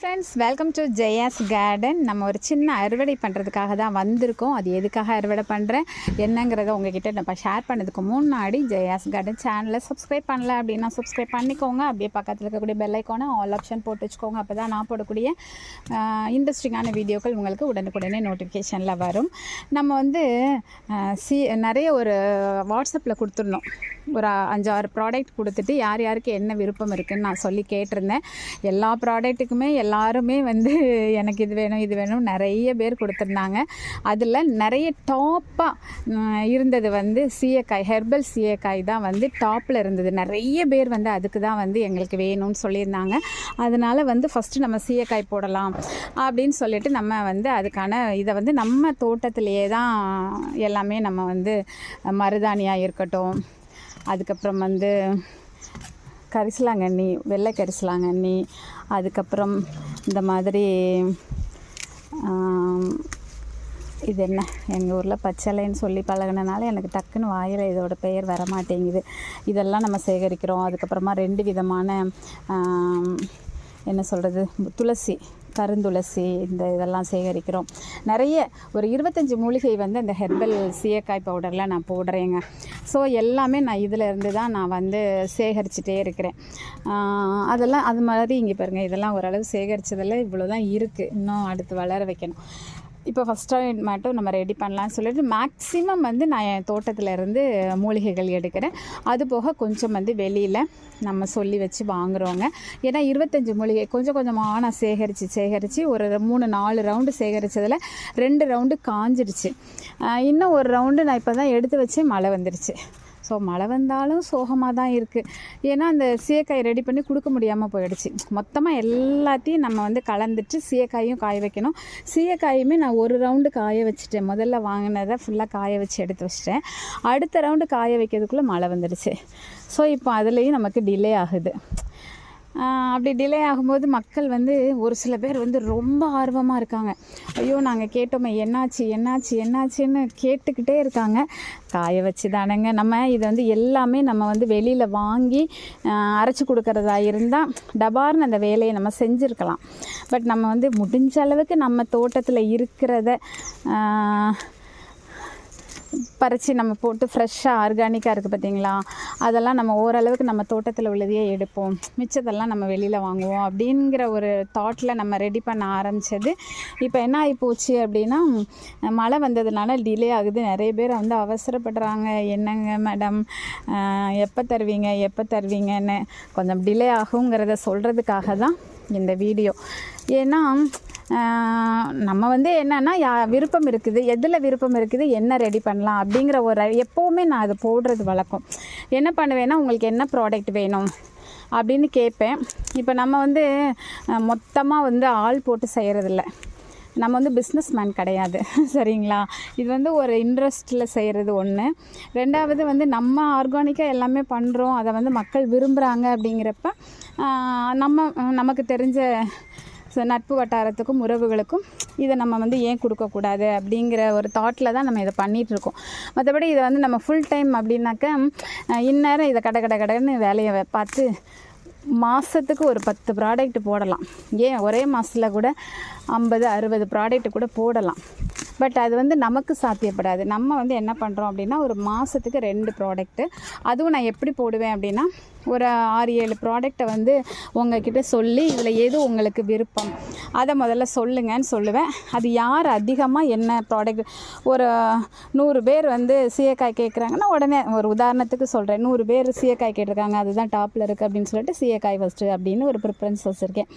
Friends welcome to Jaya's garden நம்ம ஒரு சின்ன அறுவடை பண்ணுறதுக்காக தான் வந்திருக்கோம். அது எதுக்காக அறுவடை பண்ணுறேன் என்னங்கிறத உங்ககிட்ட நம்ம ஷேர் பண்ணதுக்கு முன்னாடி ஜெயாஸ் கார்டன் சேனலை சப்ஸ்கிரைப் பண்ணல அப்படின்னா சப்ஸ்கிரைப் பண்ணிக்கோங்க. அப்படியே பக்கத்தில் இருக்கக்கூடிய பெல் ஐக்கானை ஆல் ஆப்ஷன் போட்டு வச்சுக்கோங்க. அப்போ தான் நான் போடக்கூடிய இன்ட்ரெஸ்டிங்கான வீடியோக்கள் உங்களுக்கு உடனுக்குடனே நோட்டிஃபிகேஷனில் வரும். நம்ம வந்து சி நிறைய ஒரு வாட்ஸ்அப்பில் கொடுத்துருந்தோம் ஒரு அஞ்சாறு ப்ராடக்ட் கொடுத்துட்டு யார் யாருக்கு என்ன விருப்பம் இருக்குதுன்னு நான் சொல்லி கேட்டிருந்தேன். எல்லா ப்ராடக்ட்டுக்குமே எல்லா எல்லாருமே வந்து எனக்கு இது வேணும் இது வேணும் நிறைய பேர் கொடுத்துருந்தாங்க. அதில் நிறைய டாப்பாக இருந்தது வந்து சீயக்காய் ஹெர்பல் சீயக்காய் தான் வந்து டாப்பில் இருந்தது. நிறைய பேர் வந்து அதுக்கு தான் வந்து எங்களுக்கு வேணும்னு சொல்லியிருந்தாங்க. அதனால் வந்து ஃபஸ்ட்டு நம்ம சீயக்காய் போடலாம் அப்படின்னு சொல்லிட்டு நம்ம வந்து அதுக்கான இதை வந்து நம்ம தோட்டத்திலேயே தான் எல்லாமே நம்ம வந்து மருதாணியாக இருக்கட்டும். அதுக்கப்புறம் வந்து கரிசலாங்கண்ணி வெள்ளை கரிசலாங்கண்ணி அதுக்கப்புறம் இந்த மாதிரி இது என்ன? எங்கள் ஊரில் பச்சலைன்னு சொல்லி பழகுனனால எனக்கு டக்குன்னு வாயில் இதோட பெயர் வர மாட்டேங்குது இதெல்லாம் நம்ம சேகரிக்கிறோம். அதுக்கப்புறமா ரெண்டு விதமான என்ன சொல்கிறது துளசி. கருந்துளசி இந்த இதெல்லாம் சேகரிக்கிறோம். நிறைய ஒரு இருபத்தஞ்சி மூலிகை வந்து அந்த ஹெர்பல் சீயக்காய் பவுடரில் நான் போடுறேங்க. ஸோ எல்லாமே நான் இதில் இருந்து தான் நான் வந்து சேகரிச்சுட்டே இருக்கிறேன். அதெல்லாம் அது மாதிரி இங்கே பாருங்கள் இதெல்லாம் ஓரளவு சேகரித்ததில் இவ்வளோ தான் இருக்குது இன்னும் அடுத்து வளர வைக்கணும். இப்போ ஃபஸ்ட் டைம் மட்டும் நம்ம ரெடி பண்ணலாம்னு சொல்லிட்டு மேக்ஸிமம் வந்து நான் என் தோட்டத்தில் இருந்து மூலிகைகள் எடுக்கிறேன். அது போக கொஞ்சம் வந்து வெளியில் நம்ம சொல்லி வச்சு வாங்குறோங்க. ஏன்னா இருபத்தஞ்சி மூலிகை கொஞ்சம் கொஞ்சமாக நான் சேகரித்து சேகரித்து ஒரு மூணு நாலு ரவுண்டு சேகரித்ததில் ரெண்டு ரவுண்டு காஞ்சிடுச்சு. இன்னும் ஒரு ரவுண்டு நான் இப்போ தான் எடுத்து வச்சு மழை வந்துடுச்சு ஸோ மழை வந்தாலும் சோகமாக தான் இருக்குது ஏன்னா அந்த சீயக்காய் ரெடி பண்ணி கொடுக்க முடியாமல் போயிடுச்சு. மொத்தமாக எல்லாத்தையும் நம்ம வந்து கலந்துட்டு சீயக்காயும் காய வைக்கணும். சீயக்காயுமே நான் ஒரு ரவுண்டு காய வச்சுட்டேன். முதல்ல வாங்கினதை ஃபுல்லாக காய வச்சு எடுத்து வச்சிட்டேன். அடுத்த ரவுண்டு காய வைக்கிறதுக்குள்ளே மழை வந்துடுச்சு. ஸோ இப்போ அதுலேயும் நமக்கு டிலே ஆகுது. அப்படி டிலே ஆகும்போது மக்கள் வந்து ஒரு சில பேர் வந்து ரொம்ப ஆர்வமாக இருக்காங்க. ஐயோ நாங்கள் கேட்டோமே என்னாச்சு என்னாச்சு என்னாச்சுன்னு கேட்டுக்கிட்டே இருக்காங்க. காய வச்சு தானேங்க நம்ம இது வந்து எல்லாமே நம்ம வந்து வெளியில் வாங்கி அரைச்சி கொடுக்கறதா இருந்தால் டபார்னு அந்த வேலையை நம்ம செஞ்சுருக்கலாம். பட் நம்ம வந்து முடிஞ்ச அளவுக்கு நம்ம தோட்டத்தில் இருக்கிறத பறித்து நம்ம போட்டு ஃப்ரெஷ்ஷாக ஆர்கானிக்காக இருக்குது பார்த்தீங்களா அதெல்லாம் நம்ம ஓரளவுக்கு நம்ம தோட்டத்தில் உள்ளதையே எடுப்போம். மிச்சத்தெல்லாம் நம்ம வெளியில் வாங்குவோம் அப்படிங்கிற ஒரு தாட்டில் நம்ம ரெடி பண்ண ஆரம்பித்தது இப்போ என்ன ஆகி போச்சு அப்படின்னா மழை வந்ததுனால டிலே ஆகுது. நிறைய பேர் வந்து அவசரப்படுறாங்க. என்னங்க மேடம் எப்போ தருவீங்க? எப்போ தருவீங்கன்னு. கொஞ்சம் டிலே ஆகுங்கிறத சொல்கிறதுக்காக தான் இந்த வீடியோ ஏன்னா நம்ம வந்து என்னன்னா யா விருப்பம் இருக்குது எதில் விருப்பம் இருக்குது என்ன ரெடி பண்ணலாம் அப்படிங்கிற ஒரு எப்போவுமே நான் அது போடுறது வழக்கம். என்ன பண்ணுவேன்னா உங்களுக்கு என்ன ப்ராடக்ட் வேணும் அப்படின்னு கேட்பேன். இப்போ நம்ம வந்து மொத்தமாக வந்து ஆள் போட்டு செய்கிறதில்ல நம்ம வந்து பிஸ்னஸ் மேன் கிடையாது சரிங்களா? இது வந்து ஒரு இன்ட்ரெஸ்ட்டில் செய்கிறது ஒன்று ரெண்டாவது வந்து நம்ம ஆர்கானிக்காக எல்லாமே பண்ணுறோம் அதை வந்து மக்கள் விரும்புகிறாங்க அப்படிங்கிறப்ப நம்ம நமக்கு தெரிஞ்ச ஸோ நட்பு வட்டாரத்துக்கும் உறவுகளுக்கும் இதை நம்ம வந்து ஏன் கொடுக்கக்கூடாது அப்படிங்கிற ஒரு தாட்டில் தான் நம்ம இதை பண்ணிகிட்ருக்கோம் மற்றபடி இதை வந்து நம்ம ஃபுல் டைம் அப்படின்னாக்க இந்நேரம் இதை கடை கடை கடைன்னு வேலையை பார்த்து மாதத்துக்கு ஒரு பத்து ப்ராடக்ட் போடலாம். ஏன்? ஒரே மாதத்தில் கூட ஐம்பது அறுபது ப்ராடக்ட் கூட போடலாம். பட் அது வந்து நமக்கு சாத்தியப்படாது. நம்ம வந்து என்ன பண்ணுறோம் அப்படின்னா ஒரு மாதத்துக்கு ரெண்டு ப்ராடக்ட்டு அதுவும் நான் எப்படி போடுவேன் அப்படின்னா ஒரு ஆறு ஏழு ப்ராடக்டை வந்து உங்ககிட்ட சொல்லி இதில் எது உங்களுக்கு விருப்பம்? அதை முதல்ல சொல்லுங்கன்னு சொல்லுவேன். அது யார் அதிகமாக என்ன ப்ராடக்ட் ஒரு நூறு பேர் வந்து சீயக்காய் கேட்குறாங்கன்னா உடனே ஒரு உதாரணத்துக்கு சொல்கிறேன் நூறு பேர் சீயக்காய் கேட்டிருக்காங்க அதுதான் டாப்பில் இருக்குது அப்படின்னு சொல்லிட்டு சீயக்காய் ஃபஸ்ட்டு அப்படின்னு ஒரு ப்ரிஃபரன்ஸ் வச்சுருக்கேன்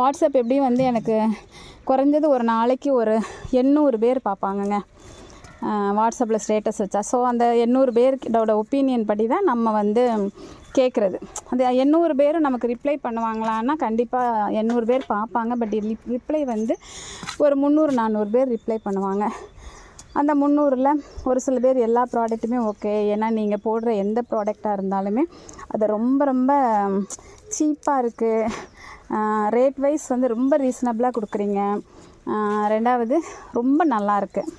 வாட்ஸ்அப் எப்படியும் வந்து எனக்கு குறைஞ்சது ஒரு நாளைக்கு ஒரு எண்ணூறு பேர் பார்ப்பாங்கங்க. வாட்ஸ்அப்பில் ஸ்டேட்டஸ் வச்சா. ஸோ அந்த எண்ணூறு பேர்கிட்டோட ஒப்பீனியன் படி தான் நம்ம வந்து கேட்குறது அந்த எண்ணூறு பேரும் நமக்கு ரிப்ளை பண்ணுவாங்களான்னா கண்டிப்பாக எண்ணூறு பேர் பார்ப்பாங்க பட் ரிப்ளை வந்து ஒரு முந்நூறு நானூறு பேர் ரிப்ளை பண்ணுவாங்க. அந்த முந்நூறில் ஒரு சில பேர் எல்லா ப்ராடக்ட்டுமே ஓகே ஏன்னா நீங்கள் போடுற எந்த ப்ராடக்டாக இருந்தாலுமே அது ரொம்ப ரொம்ப சீப்பாக இருக்குது ரேட் வைஸ் வந்து ரொம்ப ரீசனபிளாக கொடுக்குறீங்க. ரெண்டாவது ரொம்ப நல்லா இருக்குது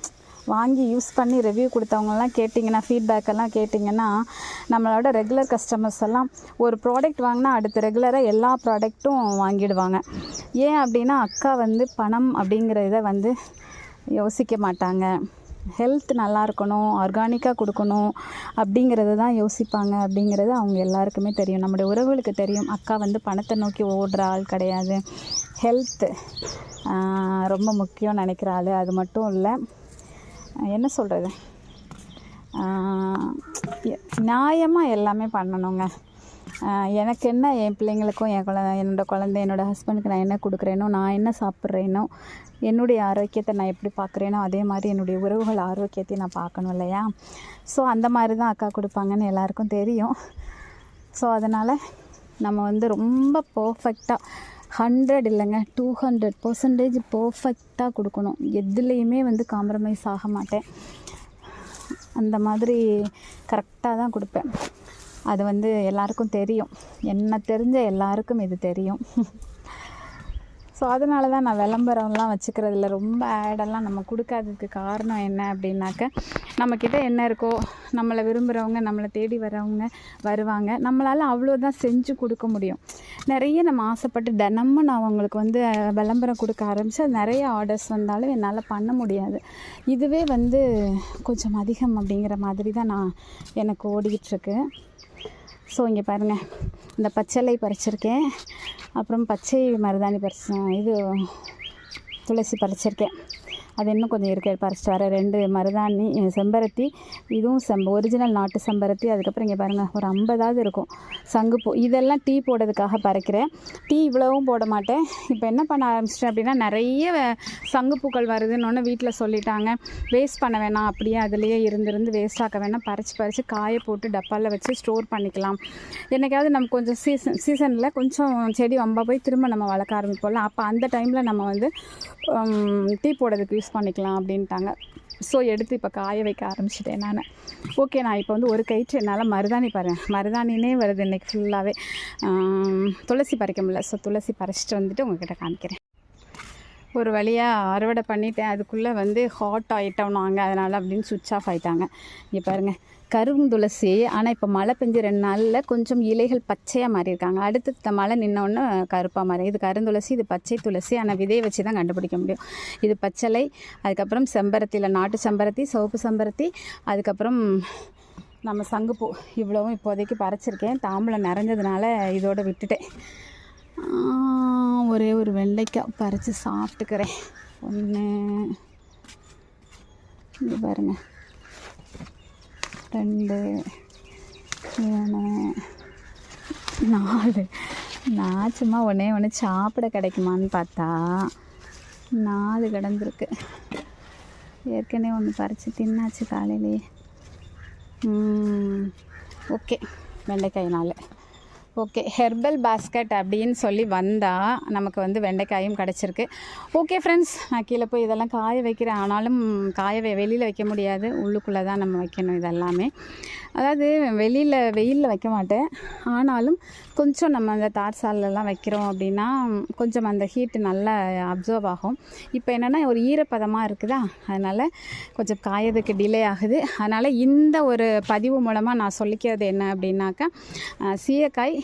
வாங்கி யூஸ் பண்ணி ரிவ்யூ கொடுத்தவங்கலாம் கேட்டிங்கன்னா ஃபீட்பேக் எல்லாம் கேட்டிங்கன்னா நம்மளோட ரெகுலர் கஸ்டமர்ஸ் எல்லாம் ஒரு ப்ராடக்ட் வாங்கினா அடுத்து ரெகுலராக எல்லா ப்ராடக்ட்டும் வாங்கிடுவாங்க. ஏன் அப்படின்னா அக்கா வந்து பணம் அப்படிங்கிற இதை வந்து யோசிக்க மாட்டாங்க. ஹெல்த் நல்லா இருக்கணும் ஆர்கானிக்காக கொடுக்கணும் அப்படிங்கிறது தான் யோசிப்பாங்க அப்படிங்கிறது அவங்க எல்லாருக்குமே தெரியும். நம்முடைய உறவுகளுக்கு தெரியும். அக்கா வந்து பணத்தை நோக்கி ஓடுற ஆள் கிடையாது. ஹெல்த்து ரொம்ப முக்கியம் நினைக்கிற ஆள். அது மட்டும் இல்லை என்ன சொல்கிறது நியாயமாக எல்லாமே பண்ணணுங்க. எனக்கு என்ன என் பிள்ளைங்களுக்கும் என் குழந்தை என்னோட குழந்தை என்னோட ஹஸ்பண்டுக்கு நான் என்ன கொடுக்குறேனோ நான் என்ன சாப்பிட்றேனோ என்னுடைய ஆரோக்கியத்தை நான் எப்படி பார்க்குறேனோ அதே மாதிரி என்னுடைய உறவுகள் ஆரோக்கியத்தையும் நான் பார்க்கணும் இல்லையா? ஸோ அந்த மாதிரி தான் அக்கா கொடுப்பாங்கன்னு எல்லாருக்கும் தெரியும். ஸோ அதனால் நம்ம வந்து ரொம்ப பர்ஃபெக்டாக ஹண்ட்ரட் இல்லைங்க டூ ஹண்ட்ரட் பர்சன்டேஜ் பர்ஃபெக்டாக கொடுக்கணும். எதுலேயுமே வந்து காம்ப்ரமைஸ் ஆக மாட்டேன். அந்த மாதிரி கரெக்டாக தான் கொடுப்பேன். அது வந்து எல்லாருக்கும் தெரியும். என்ன தெரிஞ்ச எல்லாருக்கும் இது தெரியும். ஸோ அதனால தான் நான் விளம்பரம்லாம் வச்சுக்கிறதில்ல ரொம்ப ஆடெல்லாம் நம்ம கொடுக்காததுக்கு காரணம் என்ன அப்படின்னாக்க நம்மக்கிட்ட என்ன இருக்கோ நம்மளை விரும்புகிறவங்க நம்மளை தேடி வரவங்க வருவாங்க. நம்மளால் அவ்வளோதான் செஞ்சு கொடுக்க முடியும். நிறைய நம்ம ஆசைப்பட்டு தினமும் நான் அவங்களுக்கு வந்து விளம்பரம் கொடுக்க ஆரம்பித்து நிறைய ஆர்டர்ஸ் வந்தாலும் என்னால் பண்ண முடியாது. இதுவே வந்து கொஞ்சம் அதிகம் அப்படிங்கிற மாதிரி தான் நான் எனக்கு ஓடிக்கிட்டுருக்கு. ஸோ இங்கே பாருங்கள் இந்த பச்சலை பறிச்சிருக்கேன். அப்புறம் பச்சை மருதாணி பறிச்சேன் இது துளசி பறிச்சிருக்கேன். அது இன்னும் கொஞ்சம் இருக்கு. பறிச்சிட்டு வர ரெண்டு மருதாணி செம்பருத்தி. இதுவும் செம்ப ஒரிஜினல் நாட்டு செம்பருத்தி. அதுக்கப்புறம் இங்கே பாருங்கள் ஒரு ஐம்பதாவது இருக்கும். சங்குப்பூ. இதெல்லாம் டீ போடுறதுக்காக பறிக்கிறேன். டீ இவ்வளவும் போட மாட்டேன். இப்போ என்ன பண்ண ஆரம்பிச்சிட்டேன் அப்படின்னா நிறைய சங்குப்பூக்கள் வருதுன்னு ஒன்று வீட்டில் சொல்லிட்டாங்க. வேஸ்ட் பண்ண வேணாம். அப்படியே அதுலேயே இருந்திருந்து வேஸ்ட் ஆக்க வேணாம். பறித்து பறித்து காய போட்டு டப்பாவில் வச்சு ஸ்டோர் பண்ணிக்கலாம். என்னைக்காவது நம்ம கொஞ்சம் சீசன் சீசனில் கொஞ்சம் செடி வம்பா போய் திரும்ப நம்ம வளர்க்க ஆரம்பிப்போம்ல. அப்போ அந்த டைமில் நம்ம வந்து டீ போடுறதுக்கு யூஸ் பண்ணிக்கலாம் அப்படின்ட்டாங்க. ஸோ எடுத்து இப்போ காய வைக்க ஆரம்பிச்சிட்டேன் நான். ஓகே நான் இப்போ வந்து ஒரு கயிற்று என்னால் மருதாணி பாருங்க மருதாணினே வருது இன்றைக்கி ஃபுல்லாகவே துளசி பறிக்க முடியல. ஸோ துளசி பறிச்சிட்டு வந்துட்டு உங்ககிட்ட காமிக்கிறேன். ஒரு வழியாக அறுவடை பண்ணிட்டேன். அதுக்குள்ளே வந்து ஹாட் ஆகிட்டோம் நாங்கள் அதனால் அப்படின்னு சுவிட்ச் ஆஃப் ஆகிட்டாங்க இங்கே பாருங்கள் கருந்துளசி ஆனால் இப்போ மழை பெஞ்சு ரெண்டு நாளில் கொஞ்சம் இலைகள் பச்சையாக மாறி இருக்காங்க மழை நின்னோன்னு கருப்பாக மாறி இது கருந்துளசி இது பச்சை துளசி. ஆனால் விதையை வச்சு தான் கண்டுபிடிக்க முடியும். இது பச்சளை அதுக்கப்புறம் செம்பருத்தியில் நாட்டு செம்பருத்தி சிவப்பு செம்பருத்தி அதுக்கப்புறம் நம்ம சங்குப்பூ. இவ்வளவும் இப்போதைக்கு பறிச்சிருக்கேன். தாம்பளம் நிறைஞ்சதுனால இதோடு விட்டுட்டேன். ஒரே ஒரு வெண்டைக்காய் பறித்து சாப்பிட்டுக்கிறேன். ஒன்று இது பாருங்கள் ரெண்டு மூணு நாலு. நான் சும்மா ஒன்றே ஒன்று சாப்பிட கிடைக்குமான்னு பார்த்தா நாலு கிடந்திருக்கு. ஏற்கனவே ஒன்று பறித்து தின்னாச்சு காலையிலேயே. ஓகே. வெண்டைக்காய் நாள் ஓகே ஹெர்பல் பாஸ்கெட் அப்படின்னு சொல்லி வந்தால் நமக்கு வந்து வெண்டைக்காயும் கிடச்சிருக்கு. ஓகே ஃப்ரெண்ட்ஸ் நான் கீழே போய் இதெல்லாம் காய வைக்கிறேன். ஆனாலும் காய வெளியில் வைக்க முடியாது. உள்ளுக்குள்ளே தான் நம்ம வைக்கணும் இதெல்லாமே. அதாவது வெளியில் வெயிலில் வைக்க மாட்டேன். ஆனாலும் கொஞ்சம் நம்ம அந்த தார் சாலெலாம் வைக்கிறோம் அப்படின்னா கொஞ்சம் அந்த ஹீட்டு நல்லா அப்சர்வ் ஆகும். இப்போ என்னென்னா ஒரு ஈரப்பதமாக இருக்குதா? அதனால் கொஞ்சம் காயறதுக்கு டிலே ஆகுது. அதனால் இந்த ஒரு பதிவு மூலமாக நான் சொல்லிக்கிறது என்ன அப்படின்னாக்கா சீயக்காய்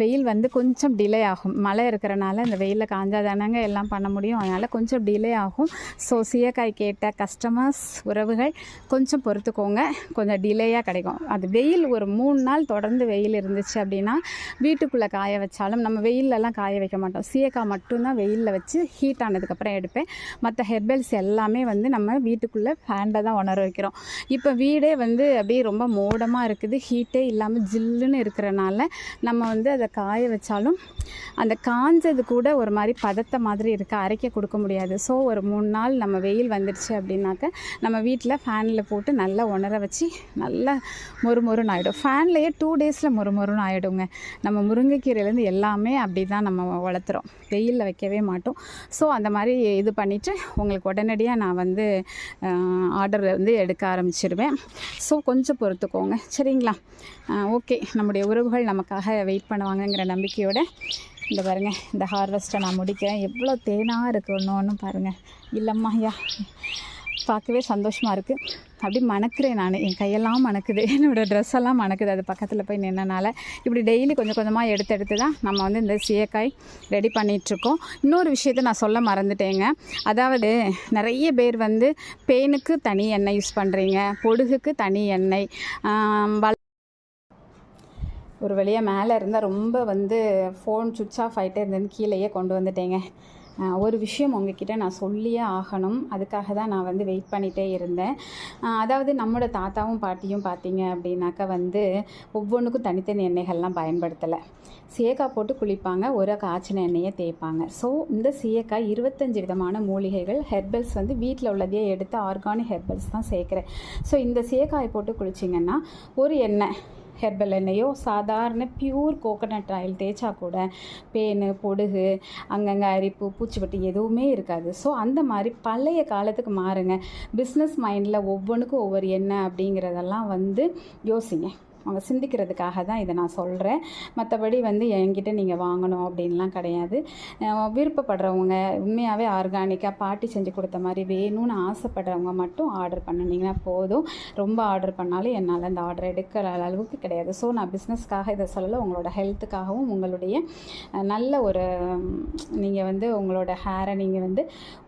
வெயில் வந்து கொஞ்சம் டிலே ஆகும். மழை இருக்கிறனால இந்த வெயிலில் காஞ்சாதானங்க எல்லாம் பண்ண முடியும். அதனால் கொஞ்சம் டிலே ஆகும். ஸோ சீயக்காய் கேட்ட கஸ்டமர்ஸ் உறவுகள் கொஞ்சம் பொறுத்துக்கோங்க. கொஞ்சம் டிலேயாக கிடைக்கும். அது வெயில் ஒரு மூணு நாள் தொடர்ந்து வெயில் இருந்துச்சு அப்படின்னா வீட்டுக்குள்ளே காய வச்சாலும் நம்ம வெயிலெல்லாம் காய வைக்க மாட்டோம். சீயக்காய் மட்டும்தான் வெயிலில் வச்சு ஹீட் ஆனதுக்கப்புறம் எடுப்பேன். மற்ற ஹெர்பல்ஸ் எல்லாமே வந்து நம்ம வீட்டுக்குள்ளே ஃபேனில் தான் உணர வைக்கிறோம். இப்போ வீடே வந்து அப்படியே ரொம்ப மோடமாக இருக்குது. ஹீட்டே இல்லாமல் ஜில்லுன்னு இருக்கிறனால நம்ம வந்து அதை காய வச்சாலும் அந்த காஞ்சது கூட ஒரு மாதிரி பதத்த மாதிரி இருக்குது அரைக்க கொடுக்க முடியாது. ஸோ ஒரு மூணு நாள் நம்ம வெயில் வந்துடுச்சு அப்படின்னாக்க நம்ம வீட்டில் ஃபேனில் போட்டு நல்லா உணர வச்சு நல்லா மொறுமொறுன்னு ஆகிடும் ஃபேன்லேயே டூ டேஸில் மொறுமொறுன்னு ஆகிடுங்க நம்ம முருங்கைக்கீரையிலேருந்து எல்லாமே அப்படி தான் நம்ம வளர்த்துறோம். வெயிலில் வைக்கவே மாட்டோம். ஸோ அந்த மாதிரி இது பண்ணிவிட்டு உங்களுக்கு உடனடியாக நான் வந்து ஆர்டர் வந்து எடுக்க ஆரம்பிச்சிடுவேன் ஸோ கொஞ்சம் பொறுத்துக்கோங்க. சரிங்களா? ஓகே நம்முடைய உறவுகள் நமக்காக வெயிட் பண்ணுவாங்க. பண்ணுவாங்கங்கிற நம்பிக்கையோட இந்த பாருங்க இந்த ஹார்வெஸ்ட்டை நான் முடிக்கிறேன். எவ்வளோ தேனாக இருக்குது ஒன்று ஒன்றும் பாருங்கள் இல்லைம்மா ஐயா. பார்க்கவே சந்தோஷமாக இருக்குது அப்படி மணக்கிறேன் நான். என் கையெல்லாம் மணக்குது. என்னோடய ட்ரெஸ் எல்லாம் மணக்குது. அது பக்கத்தில் போய் நின்னனால. இப்படி டெய்லி கொஞ்சம் கொஞ்சமாக எடுத்து எடுத்து தான் நம்ம வந்து இந்த சீயக்காய் ரெடி பண்ணிகிட்ருக்கோம் இன்னொரு விஷயத்த நான் சொல்ல மறந்துட்டேங்க. அதாவது நிறைய பேர் வந்து பேனுக்கு தனி எண்ணெய் யூஸ் பண்ணுறீங்க பொடுகுக்கு தனி எண்ணெய். வள ஒரு வழியாக மேலே இருந்தால் ரொம்ப வந்து ஃபோன் சுவிட்ச் ஆஃப் ஆகிட்டே இருந்ததுன்னு கீழேயே கொண்டு வந்துட்டேங்க. ஒரு விஷயம் உங்ககிட்ட நான் சொல்லியே ஆகணும். அதுக்காக தான் நான் வந்து வெயிட் பண்ணிகிட்டே இருந்தேன். அதாவது நம்மளோட தாத்தாவும் பாட்டியும் பார்த்தீங்க அப்படின்னாக்கா வந்து ஒவ்வொன்றுக்கும் தனித்தனி எண்ணெய்கள்லாம் பயன்படுத்தலை. சீயக்காய் போட்டு குளிப்பாங்க ஒரு காய்ச்சின எண்ணெயை தேய்ப்பாங்க. ஸோ இந்த சீயக்காய் இருபத்தஞ்சி விதமான மூலிகைகள் ஹெர்பல்ஸ் வந்து வீட்டில் உள்ளதையே எடுத்து ஆர்கானிக் ஹெர்பல்ஸ் தான் சேர்க்குறேன். ஸோ இந்த சீயக்காய் போட்டு குளிச்சிங்கன்னா ஒரு எண்ணெய் ஹெர்பல் எண்ணெயோ சாதாரண பியூர் கோகோனட் ஆயில் தேய்ச்சா கூட பேனு பொடுகு அங்கங்கே அரிப்பு பூச்சிப்பட்டி எதுவுமே இருக்காது. ஸோ அந்த மாதிரி பழைய காலத்துக்கு மாறுங்க. பிஸ்னஸ் மைண்டில் ஒவ்வொன்றுக்கும் ஒவ்வொரு எண்ணெய் அப்படிங்கிறதெல்லாம் வந்து யோசிங்க. அவங்க சிந்திக்கிறதுக்காக தான் இதை நான் சொல்கிறேன் மற்றபடி வந்து என்கிட்ட நீங்கள் வாங்கணும் அப்படின்லாம் கிடையாது. விருப்பப்படுறவங்க உண்மையாகவே ஆர்கானிக்காக பாட்டி செஞ்சு கொடுத்த மாதிரி வேணும்னு ஆசைப்படுறவங்க மட்டும் ஆர்டர் பண்ணினீங்கன்னா போதும். ரொம்ப ஆர்டர் பண்ணாலும் என்னால் அந்த ஆர்டர் எடுக்கிற அளவுக்கு கிடையாது. ஸோ நான் பிஸ்னஸ்க்காக இதை சொல்லலை. உங்களோட ஹெல்த்துக்காகவும் உங்களுடைய நல்ல ஒரு நீங்கள் வந்து உங்களோட ஹேரை நீங்கள் வந்து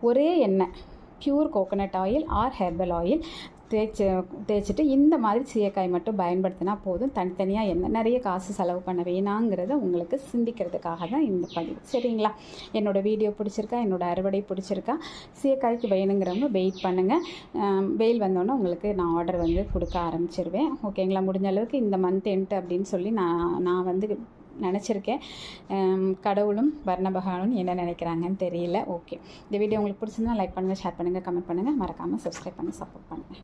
ஒரே எண்ணெய் pure coconut oil or herbal oil தேய்ச்சி தேய்ச்சிட்டு இந்த மாதிரி சீயக்காய் மட்டும் பயன்படுத்தினா போதும். தனித்தனியாக என்ன நிறைய காசு செலவு பண்ண வேணாங்கிறத உங்களுக்கு சிந்திக்கிறதுக்காக தான் இந்த பதிவு. சரிங்களா? என்னோட வீடியோ பிடிச்சிருக்கா? என்னோடய அறுவடை பிடிச்சிருக்கா? சீயக்காய்க்கு வேணுங்கிறவங்க வெயிட் பண்ணுங்கள் வெயில் வந்தோன்னே உங்களுக்கு நான் ஆர்டர் வந்து கொடுக்க ஆரம்பிச்சிருவேன். ஓகேங்களா? முடிஞ்ச அளவுக்கு இந்த மந்த் எண்ட் அப்படின்னு சொல்லி நான் நான் வந்து நினச்சிருக்கேன். கடவுளும் வர்ணபகானும் என்ன நினைக்கிறாங்கன்னு தெரியல. ஓகே. இந்த வீடியோ உங்களுக்கு பிடிச்சிருந்தா லைக் பண்ணுங்கள் ஷேர் பண்ணுங்கள் கமெண்ட் பண்ணுங்கள் மறக்காமல் சப்ஸ்கிரைப் பண்ணி சப்போர்ட் பண்ணுங்கள்